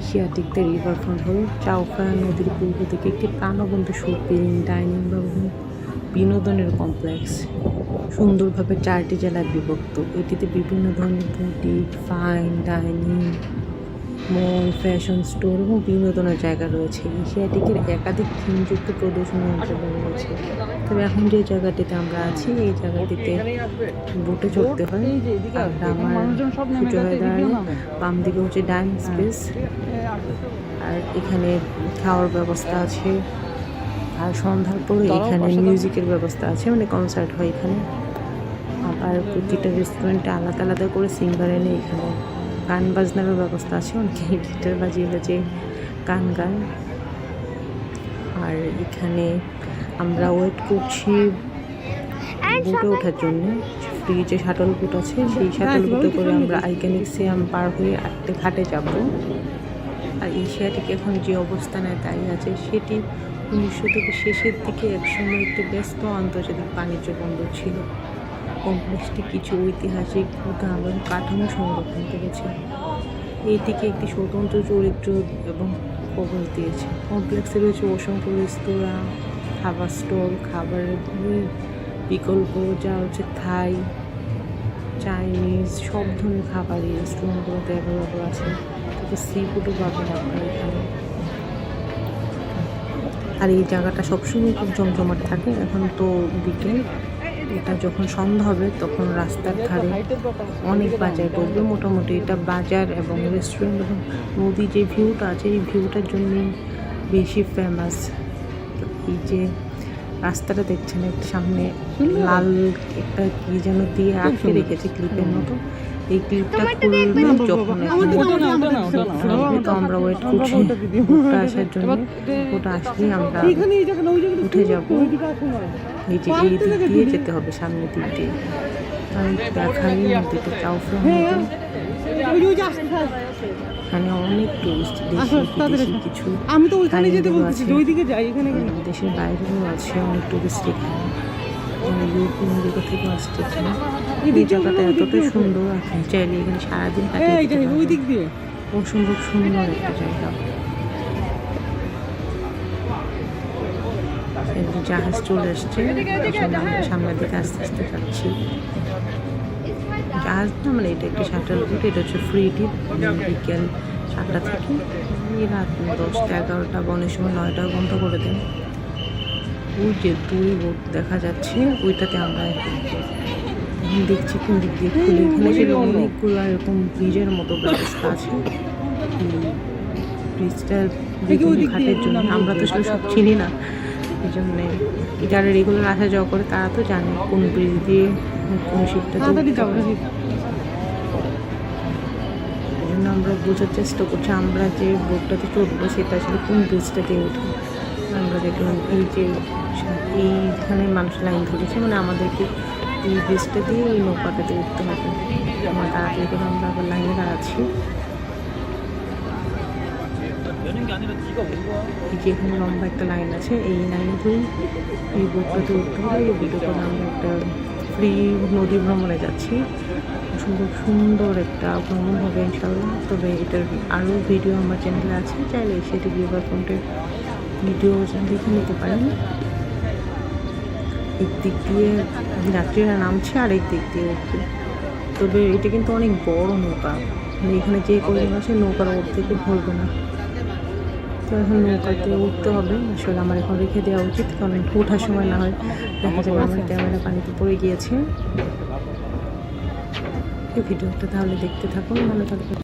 Asiatic riverfront হল। চাউফ্রায়া নদীর পূর্ব থেকে একটি প্রাণবন্ত শপিং ডাইনিং বা বিনোদনের কমপ্লেক্স। সুন্দরভাবে চারটি জেলায় বিভক্ত। এটিতে বিভিন্ন ধরনের boutique, fine, dining mall fashion store এবং বিনোদনের জায়গা রয়েছে। এশিয়াটিকের একাধিক থিমযুক্ত প্রদর্শনী অঞ্চল রয়েছে। তবে এখন যে জায়গাটিতে আমরা আছি এই জায়গাটিতে বোটে চড়তে হয়। আর আমার সূর্য হয়ে দাঁড়ালে বাম দিকে হচ্ছে ডাইনিং স্পেস আর এখানে খাওয়ার ব্যবস্থা আছে। আর সন্ধ্যার পরে এখানে মিউজিকের ব্যবস্থা আছে মানে কনসার্ট হয় এখানে। আবার প্রতিটা রেস্টুরেন্টে আলাদা আলাদা করে সিঙ্গার এনে এখানে গান বাজনারও ব্যবস্থা আছে অনেকে গিটার বাজিয়ে বাজিয়ে গান গান আর এখানে আমরা ওয়েট করছি বোটে ওঠার জন্য। ফ্রি যে শাটল বুট আছে সেই শাটল বুটে করে আমরা আইকানিক্সিয়াম পার হয়ে আটটে ঘাটে যাব। আর এশিয়াটিক এখন যে অবস্থানে দাঁড়িয়ে আছে সেটি উনিশশো থেকে শেষের দিকে একসময় একটি ব্যস্ত আন্তর্জাতিক বাণিজ্য বন্দর ছিল। কমপ্লেক্সটি কিছু ঐতিহাসিক কাঠামো সংরক্ষণ করেছে। এটিকে একটি স্বতন্ত্র চরিত্র এবং কবর দিয়েছে। কমপ্লেক্সে রয়েছে অসংখ্য রেস্তোরাঁ, খাবার স্টল খাবারের বিকল্প, যা হচ্ছে থাই, চাইনিজ, সব ধরনের খাবারই রেস্টুরেন্টগুলোতে অ্যাভেলেবল আছে। তারপর সি ফুডও পাবেন আপনারা এখানে। আর এই জায়গাটা সবসময় খুব জমজমাট থাকে। এখন তো বিকেল। এটা যখন সন্ধ্যা হবে তখন রাস্তার ধারে অনেক বাজার করবে মোটামুটি এটা বাজার এবং রেস্টুরেন্ট এবং নদী যে ভিউটা আছে এই ভিউটার জন্যই বেশি ফেমাস এই যে রাস্তাটা দেখছেন একটা সামনে লাল একটা কি যেন দিয়ে আটকে রেখেছে ক্লিপের মতো। এই ক্লিপটা খুলবে যখন তো আমরা ওয়েট করছি। ওটা আসার জন্য ওটা আসলেই আমরা উঠে যাব। এই যে এই দিক দিয়ে যেতে হবে সামনের দিক দিয়ে। আমি দেখাই নদীতে চাউফ্রা নদী। এখানে অনেক টুরিস্ট দেশি বিদেশি কিছু আমি তো ওইখানে যেতে বলছি ওইদিকে যাই এখানে দেশের বাইরেও আছে অনেক টুরিস্ট এখানে। অনেক ইউরোপ থেকে আসছে এখানে এই জায়গাটা এতটাই সুন্দর আপনি চাইলে এখানে সারাদিন কাটিয়ে অসম্ভব সুন্দর একটা জায়গা। জাহাজ চলে আমরা সামনের দিকে আস্তে আস্তে যাচ্ছি। জাহাজ না মানে এটা একটি শাটাল বুট এটা হচ্ছে ফ্রি টিপ বিকেল সাতটা থেকে রাত দশটা এগারোটা বা অনেক সময় নয়টা বন্ধ করে দেন ওই যে দুই বোট দেখা যাচ্ছে ওইটাতে আমরা দেখছি কোন দিক দিয়ে খুলে। এখানে ছিল অনেকগুলো এরকম ব্রিজের মতো ব্যবস্থা আছে। ব্রিজটার ঘাটের জন্য আমরা তো সব চিনি না। এই জন্যে যারা রেগুলার আসা যাওয়া করে তারা তো জানে কোন ব্রিজ দিয়ে কোন শিপটা জন্য আমরা বোঝার চেষ্টা করছি আমরা যে বোটটাতে চড়বো সেটা আসলে কোন ব্রিজটা দিয়ে উঠে আমরা দেখলাম এই যে এইখানে মানুষ লাইন ধরেছে মানে আমাদেরকে এই ব্রিজটা দিয়ে এই নৌকাটাতে উঠতে হবে। আমরা তাড়াতাড়ি করে আমরা আবার লাইনে দাঁড়াচ্ছি। এই যে এখানে লম্বা একটা লাইন আছে, এই লাইন ধরেই এই বোটটাতে উঠতে হবে, এই বোটে করে আমরা একটা ফ্রি নদী ভ্রমণে যাচ্ছি। সুন্দর সুন্দর একটা ভ্রমণ হবে ইনশাল্লাহ তবে এটার আরও ভিডিও আমার চ্যানেলে আছে, চাইলে সেটি রিভার ফ্রন্টের ভিডিও দেখে নিতে পারেন একদিক দিয়ে যাত্রীরা নামছে আর একদিক দিয়ে উঠবে তবে এটা কিন্তু অনেক বড় নৌকা। মানে এখানে যে কজন আছে নৌকার ওর থেকে ভরবে না। তো এখন নৌকাতে উঠতে হবে। আসলে আমার এখন রেখে দেওয়া উচিত, কারণ ওঠার সময় না হয়। দেখা যাবে আমার ক্যামেরা পানিতে পড়ে গিয়েছে। এই ভিডিওটা তাহলে দেখতে থাকুন। ভালো থাকবে